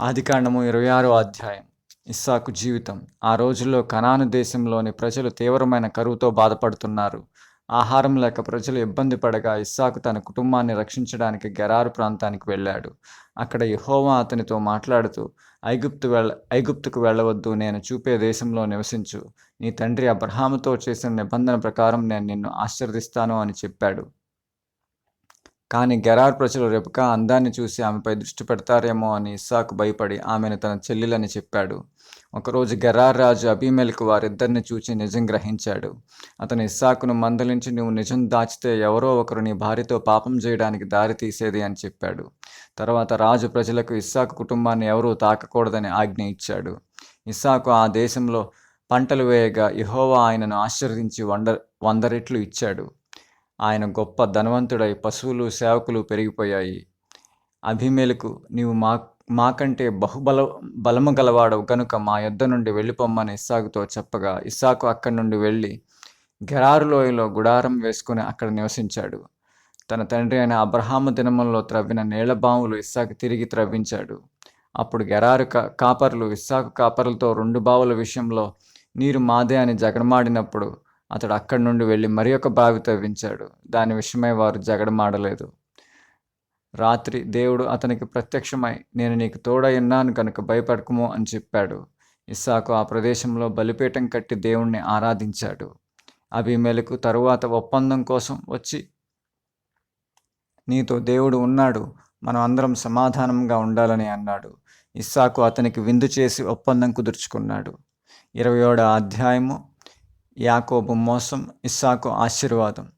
ఆదికాండము ఇరవై ఆరో అధ్యాయం. ఇస్సాకు జీవితం. ఆ రోజుల్లో కనాను దేశంలోని ప్రజలు తీవ్రమైన కరువుతో బాధపడుతున్నారు. ఆహారం లేక ప్రజలు ఇబ్బంది పడగా ఇస్సాకు తన కుటుంబాన్ని రక్షించడానికి గెరారు ప్రాంతానికి వెళ్ళాడు. అక్కడ యహోవా అతనితో మాట్లాడుతూ ఐగుప్తు వెళ్ళ ఐగుప్తుకు వెళ్ళవద్దు. నేను చూపే దేశంలో నివసించు. నీ తండ్రి అబ్రహాముతో చేసిన నిబంధన ప్రకారం నేను నిన్ను ఆశీర్దిస్తాను అని చెప్పాడు. కానీ గెరార్ ప్రజలు రెబకా అందాన్ని చూసి ఆమెపై దృష్టి పెడతారేమో అని ఇస్సాకు భయపడి ఆమెను తన చెల్లెలని చెప్పాడు. ఒకరోజు గెరార్ రాజు అభిమేలకు వారిద్దరిని చూచి నిజం గ్రహించాడు. అతను ఇస్సాకును మందలించి నువ్వు నిజం దాచితే ఎవరో ఒకరు నీ భార్యతో పాపం చేయడానికి దారి తీసేది అని చెప్పాడు. తర్వాత రాజు ప్రజలకు ఇస్సాకు కుటుంబాన్ని ఎవరూ తాకకూడదని ఆజ్ఞ ఇచ్చాడు. ఇస్సాకు ఆ దేశంలో పంటలు వేయగా ఇహోవా ఆయనను ఆశీర్వదించి వండ వంద రెట్లు ఇచ్చాడు. ఆయన గొప్ప ధనవంతుడై పశువులు సేవకులు పెరిగిపోయాయి. అభిమేలకు నీవు మా మాకంటే బహుబల బలము గలవాడవు కనుక మా యొద్ద నుండి వెళ్ళిపోమ్మని ఇస్సాకుతో చెప్పగా ఇస్సాకు అక్కడి నుండి వెళ్ళి గెరారు లోయలో గుడారం వేసుకుని అక్కడ నివసించాడు. తన తండ్రి అయిన అబ్రహాము దినములలో త్రవ్విన నీళ్ళబావులు ఇస్సాకు తిరిగి త్రవ్వించాడు. అప్పుడు గెరారు కా కాపర్లు ఇస్సాకు కాపర్లతో రెండు బావుల విషయంలో నీరు మాదే అని జగడమాడినప్పుడు అతడు అక్కడి నుండి వెళ్ళి మరి ఒక బావి తవ్వించాడు. దాని విషయమై వారు జగడమాడలేదు. రాత్రి దేవుడు అతనికి ప్రత్యక్షమై నేను నీకు తోడై ఉన్నాను కనుక భయపడకము అని చెప్పాడు. ఇస్సాకు ఆ ప్రదేశంలో బలిపీఠం కట్టి దేవుణ్ణి ఆరాధించాడు. అభిమేలకు తరువాత ఒప్పందం కోసం వచ్చి నీతో దేవుడు ఉన్నాడు మనం అందరం సమాధానంగా ఉండాలని అన్నాడు. ఇస్సాకు అతనికి విందు చేసి ఒప్పందం కుదుర్చుకున్నాడు. ఇరవై ఏడో అధ్యాయము యాకోబు మోసం ఇస్సాకు ఆశీర్వాదం.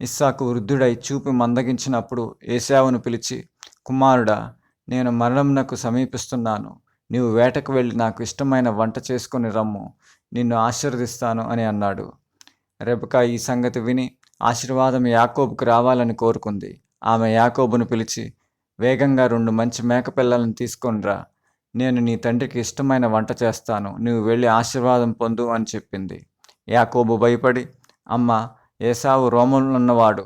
ఇస్సాకు వృద్ధుడై చూపు మందగించినప్పుడు ఏసావును పిలిచి కుమారుడా నేను మరణంనకు సమీపిస్తున్నాను. నీవు వేటకు వెళ్ళి నాకు ఇష్టమైన వంట చేసుకుని రమ్ము. నిన్ను ఆశీర్వదిస్తాను అని అన్నాడు. రెబకా ఈ సంగతి విని ఆశీర్వాదం యాకోబుకు రావాలని కోరుకుంది. ఆమె యాకోబును పిలిచి వేగంగా రెండు మంచి మేకపిల్లలను తీసుకొనిరా. నేను నీ తండ్రికి ఇష్టమైన వంట చేస్తాను. నువ్వు వెళ్ళి ఆశీర్వాదం పొందు అని చెప్పింది. యాకోబు భయపడి అమ్మ ఏసావు రోమనున్నవాడు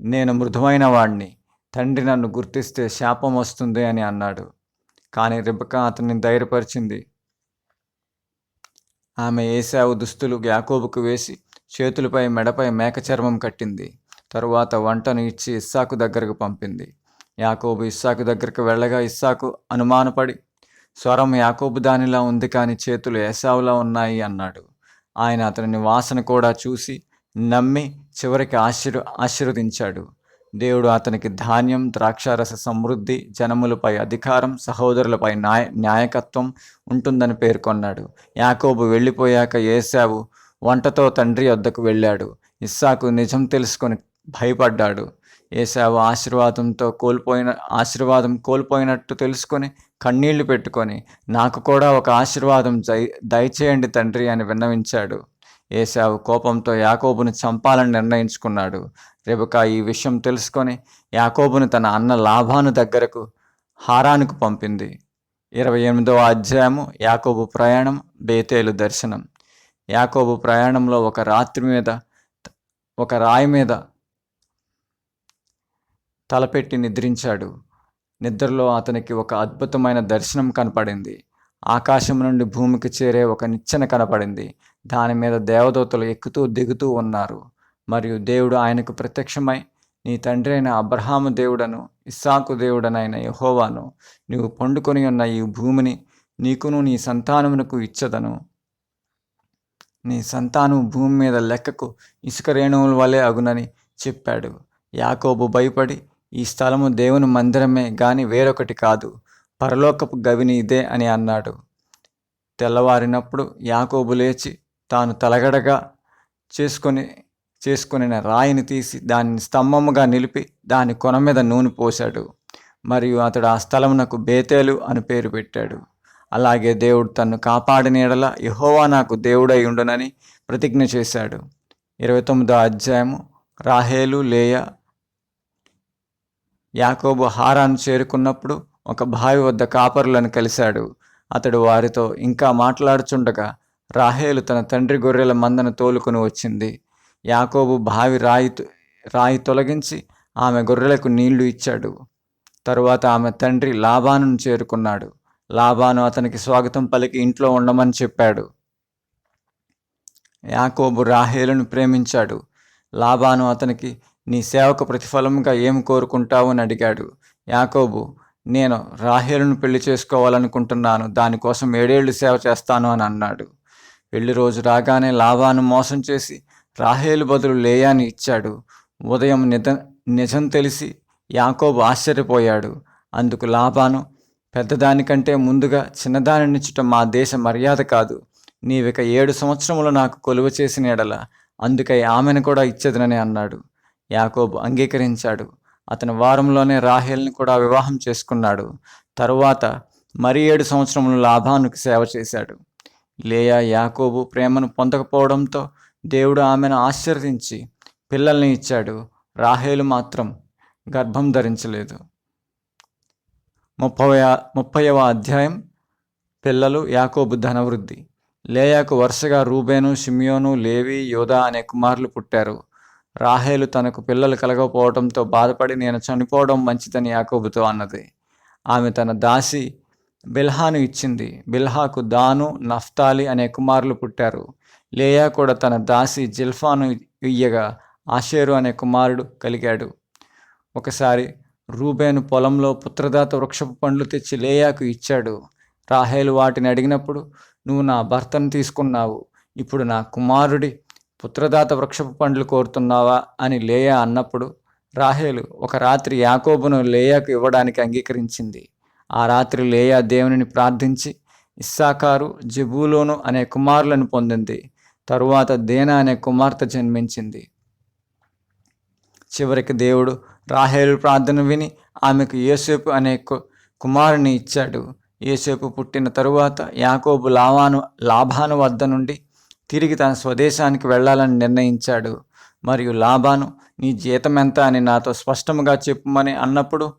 నేను మృదువైన వాడిని తండ్రి నన్ను గుర్తిస్తే శాపం వస్తుంది అని అన్నాడు. కానీ రిబక అతన్ని ధైర్యపరిచింది. ఆమె ఏసావు దుస్తులు యాకోబుకు వేసి చేతులపై మెడపై మేక చర్మం కట్టింది. తరువాత వంటను ఇచ్చి ఇస్సాకు దగ్గరకు పంపింది. యాకోబు ఇస్సాకు దగ్గరకు వెళ్ళగా ఇస్సాకు అనుమానపడి స్వరం యాకోబు దానిలా ఉంది కానీ చేతులు ఏసావులా ఉన్నాయి అన్నాడు. ఆయన అతని వాసన కూడా చూసి నమ్మి చివరికి ఆశీర్ ఆశీర్వదించాడు. దేవుడు అతనికి ధాన్యం ద్రాక్షారస సమృద్ధి జనములపై అధికారం సహోదరులపై న్యాయ న్యాయకత్వం ఉంటుందని పేర్కొన్నాడు. యాకోబు వెళ్ళిపోయాక ఏసావు వంటతో తండ్రి వద్దకు వెళ్ళాడు. ఇస్సాకు నిజం తెలుసుకొని భయపడ్డాడు. ఏసావు ఆశీర్వాదంతో కోల్పోయిన ఆశీర్వాదం కోల్పోయినట్టు తెలుసుకొని కన్నీళ్ళు పెట్టుకొని నాకు కూడా ఒక ఆశీర్వాదం దయచేయండి తండ్రి అని విన్నవించాడు. ఏసావు కోపంతో యాకోబును చంపాలని నిర్ణయించుకున్నాడు. రెబకా ఈ విషయం తెలుసుకొని యాకోబును తన అన్న లాభాను దగ్గరకు హారానికి పంపింది. ఇరవై ఎనిమిదవ అధ్యాయము యాకోబు ప్రయాణం బేతేలు దర్శనం. యాకోబు ప్రయాణంలో ఒక రాత్రి మీద ఒక రాయి మీద తలపెట్టి నిద్రించాడు. నిద్రలో అతనికి ఒక అద్భుతమైన దర్శనం కనపడింది. ఆకాశం నుండి భూమికి చేరే ఒక నిచ్చెన కనపడింది. దాని మీద దేవదూతలు ఎక్కుతూ దిగుతూ ఉన్నారు. మరియు దేవుడు ఆయనకు ప్రత్యక్షమై నీ తండ్రి అయిన అబ్రహాము దేవుడను ఇస్సాకు దేవుడనైన యహోవాను నీవు పండుకొని ఉన్న ఈ భూమిని నీకును నీ సంతానమునకు ఇచ్చదను. నీ సంతానం భూమి మీద లెక్కకు ఇసుక రేణువుల వలె అగునని చెప్పాడు. యాకోబు భయపడి ఈ స్థలము దేవుని మందిరమే గాని వేరొకటి కాదు. పరలోకపు గవిని ఇదే అని అన్నాడు. తెల్లవారినప్పుడు యాకోబు లేచి తాను తలగడగా చేసుకొని చేసుకుని రాయిని తీసి దానిని స్తంభముగా నిలిపి దాని కొన మీద నూనె పోశాడు. మరియు అతడు ఆ స్థలమునకు బేతేలు అని పేరు పెట్టాడు. అలాగే దేవుడు తన్ను కాపాడిన ఎడల యహోవా నాకు దేవుడై ఉండునని ప్రతిజ్ఞ చేశాడు. ఇరవై తొమ్మిదో అధ్యాయము. రాహేలు లేయ యాకోబు హారాను చేరుకున్నప్పుడు ఒక బావి వద్ద కాపరులను కలిశాడు. అతడు వారితో ఇంకా మాట్లాడుచుండగా రాహేలు తన తండ్రి గొర్రెల మందను తోలుకొని వచ్చింది. యాకోబు బావి రాయి రాయి తొలగించి ఆమె గొర్రెలకు నీళ్ళు ఇచ్చాడు. తరువాత ఆమె తండ్రి లాభాను చేరుకున్నాడు. లాభాను అతనికి స్వాగతం పలికి ఇంట్లో ఉండమని చెప్పాడు. యాకోబు రాహేలును ప్రేమించాడు. లాభాను అతనికి నీ సేవకు ప్రతిఫలంగా ఏం కోరుకుంటావు అని అడిగాడు. యాకోబు నేను రాహేలును పెళ్ళి చేసుకోవాలనుకుంటున్నాను దానికోసం ఏడేళ్ళు సేవ చేస్తాను అని అన్నాడు. పెళ్ళి రోజు రాగానే లాభాను మోసం చేసి రాహేలు బదులు లేయాని ఇచ్చాడు. ఉదయం నిజ నిజం తెలిసి యాకోబు ఆశ్చర్యపోయాడు. అందుకు లాభాను పెద్దదానికంటే ముందుగా చిన్నదానినిచ్చటం మా దేశ మర్యాద కాదు. నీవిక ఏడు సంవత్సరములు నాకు కొలువ చేసిన ఎడల అందుకై ఆమెను కూడా ఇచ్చేదనని అన్నాడు. యాకోబు అంగీకరించాడు. అతని వారంలోనే రాహేల్ని కూడా వివాహం చేసుకున్నాడు. తరువాత మరి ఏడు సంవత్సరములు లాభానికి సేవ చేశాడు. లేయా యాకోబు ప్రేమను పొందకపోవడంతో దేవుడు ఆమెను ఆశీర్వదించి పిల్లల్ని ఇచ్చాడు. రాహేలు మాత్రం గర్భం ధరించలేదు. ముప్పై ముప్పైవ అధ్యాయం పిల్లలు యాకోబు ధనవృద్ధి. లేయాకు వరుసగా రూబేను షిమియోను లేవి యోధా అనే కుమారులు పుట్టారు. రాహేలు తనకు పిల్లలు కలగకపోవడంతో బాధపడి నేను చనిపోవడం మంచిదని యాకోబుతో అన్నది. ఆమె తన దాసి బిల్హాను ఇచ్చింది. బిల్హాకు దాను నఫ్తాలి అనే కుమారులు పుట్టారు. లేయా కూడా తన దాసి జిల్ఫాను ఇయ్యగా ఆషేరు అనే కుమారుడు కలిగాడు. ఒకసారి రూబేను పొలంలో పుత్రదాత వృక్షపు పండ్లు తెచ్చి లేయాకు ఇచ్చాడు. రాహేలు వాటిని అడిగినప్పుడు నువ్వు నా భర్తను తీసుకున్నావు. ఇప్పుడు నా కుమారుడి పుత్రదాత వృక్షపు పండ్లు కోరుతున్నావా అని లేయా అన్నప్పుడు రాహేలు ఒక రాత్రి యాకోబును లేయాకు ఇవ్వడానికి అంగీకరించింది. ఆ రాత్రి లేయా దేవునిని ప్రార్థించి ఇస్సాకారు జబూలోను అనే కుమారులను పొందింది. తరువాత దేనా అనే కుమార్తె జన్మించింది. చివరికి దేవుడు రాహేలు ప్రార్థన విని ఆమెకు యేసేపు అనే కు- కుమారుని ఇచ్చాడు. యేసేపు పుట్టిన తరువాత యాకోబు లావాను లాభాను వద్ద నుండి తిరిగి తన స్వదేశానికి వెళ్ళాలని నిర్ణయించాడు. మరియు లాభాను నీ జీతం ఎంత అని నాతో స్పష్టంగా చెప్పుమని అన్నప్పుడు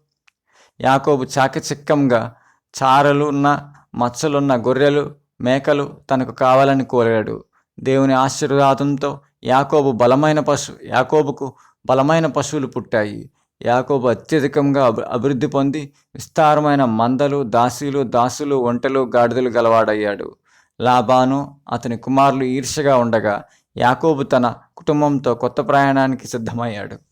యాకోబు చాకచక్యంగా చారలున్న మచ్చలున్న గొర్రెలు మేకలు తనకు కావాలని కోరాడు. దేవుని ఆశీర్వాదంతో యాకోబు బలమైన పశు యాకోబుకు బలమైన పశువులు పుట్టాయి. యాకోబు అత్యధికంగా అభి అభివృద్ధి పొంది విస్తారమైన మందలు దాసీలు దాసులు ఒంటెలు గాడిదలు గలవాడయ్యాడు. లాబాను అతని కుమారులు ఈర్ష్యగా ఉండగా యాకోబు తన కుటుంబంతో కొత్త ప్రయాణానికి సిద్ధమయ్యాడు.